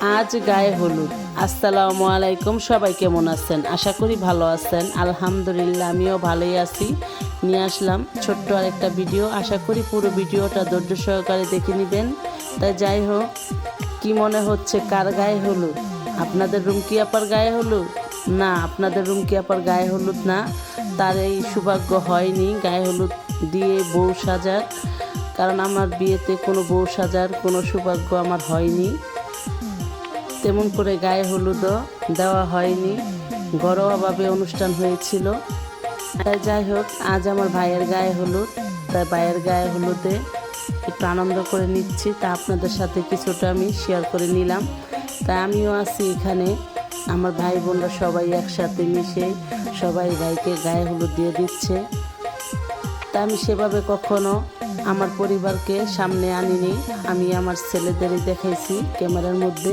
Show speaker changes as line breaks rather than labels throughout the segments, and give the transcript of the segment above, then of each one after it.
আজ গায়ে হলুদ। আসসালামু আলাইকুম, সবাই কেমন আছেন? আশা করি ভালো আছেন। আলহামদুলিল্লাহ, আমিও ভালোই আছি। নিয়ে আসলাম ছোট্ট আরেকটা ভিডিও। আশা করি পুরো ভিডিওটা ধৈর্য সহকারে দেখে নেবেন। তাই যাই হোক, কি মনে হচ্ছে, কার গায়ে হলুদ? আপনাদের রুমকি আপার গায়ে হলুদ? না, আপনাদের রুমকি আপার গায়ে হলুদ না? তার এই সৌভাগ্য হয়নি, গায়ে হলুদ দিয়ে বউ সাজার। কারণ আমার বিয়েতে কোনো বউ সাজার কোনো সৌভাগ্য আমার হয়নি। তেমন করে গায়ে হলুদও দেওয়া হয়নি। ঘরোয়াভাবে অনুষ্ঠান হয়েছিল। তাই যাই হোক, আজ আমার ভাইয়ের গায়ে হলুদ। তাই ভাইয়ের গায়ে হলুদে একটু আনন্দ করে নিচ্ছি। তা আপনাদের সাথে কিছুটা আমি শেয়ার করে নিলাম। তাই আমিও আছি এখানে। আমার ভাই বোনরা সবাই একসাথে মিশে সবাই ভাইকে গায়ে হলুদ দিয়ে দিচ্ছে। তা আমি সেভাবে কখনো আমার পরিবারকে সামনে আনিনি। আমি আমার ছেলেদেরই দেখাইছি ক্যামেরার মধ্যে।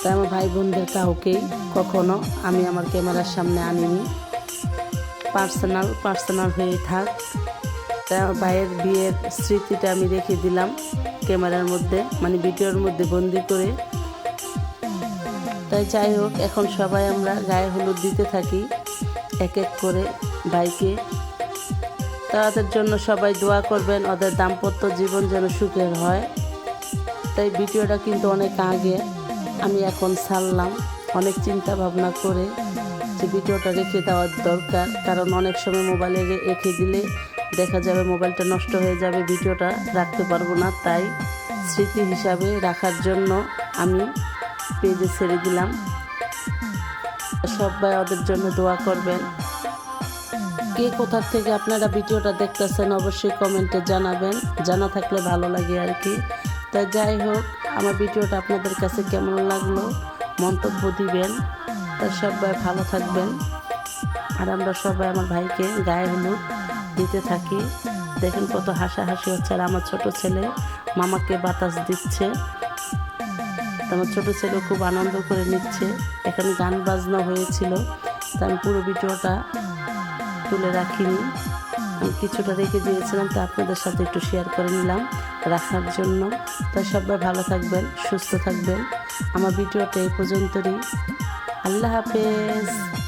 তাই আমার ভাই বোনদের কাউকেই কখনো আমি আমার ক্যামেরার সামনে আনিনি। পার্সোনাল পার্সোনাল হয়ে থাক। তাই আমার ভাইয়ের বিয়ের স্মৃতিটা আমি রেখে দিলাম ক্যামেরার মধ্যে মানে ভিডিওর মধ্যে বন্দি করে। তাই যাই হোক, এখন সবাই আমরা গায়ে হলুদ দিতে থাকি, এক এক করে ভাইকে। তাদের জন্য সবাই দোয়া করবেন, ওদের দাম্পত্য জীবন যেন সুখের হয়। তাই ভিডিওটা কিন্তু অনেক আগে আমি এখন ছাড়লাম। অনেক চিন্তা ভাবনা করে যে ভিডিওটা রেখে দেওয়ার দরকার। কারণ অনেক সময় মোবাইলে রেখে দিলে দেখা যাবে মোবাইলটা নষ্ট হয়ে যাবে, ভিডিওটা রাখতে পারব না। তাই স্মৃতি হিসাবে রাখার জন্য আমি পেজে ছেড়ে দিলাম। সবাই ওদের জন্য দোয়া করবেন। কে কোথা থেকে আপনারা ভিডিওটা দেখতেছেন অবশ্যই কমেন্টে জানাবেন। জানা থাকলে ভালো লাগে আর কি। তাই যাই হোক, আমার ভিডিওটা আপনাদের কাছে কেমন লাগল মন্তব্য দিবেন। তাই সবাই ভালো থাকবেন। আর আমরা সবাই আমার ভাইকে গায়ে হলুদ দিতে থাকি। দেখেন কত হাসাহাসি হচ্ছে। আর আমার ছোট ছেলে মামাকে বাতাস দিচ্ছে। তো আমার ছোটো ছেলে খুব আনন্দ করে নিচ্ছে। এখানে গান বাজনা হয়েছিল। তা আমি পুরো ভিডিওটা তুলে রাখিনি। কিছুটা রেখে দিয়েছিলাম, তা আপনাদের সাথে একটু শেয়ার করে নিলাম রাখার জন্য। তাই সবাই ভালো থাকবেন, সুস্থ থাকবেন। আমার ভিডিওটা এই পর্যন্তই। আল্লাহ হাফেজ।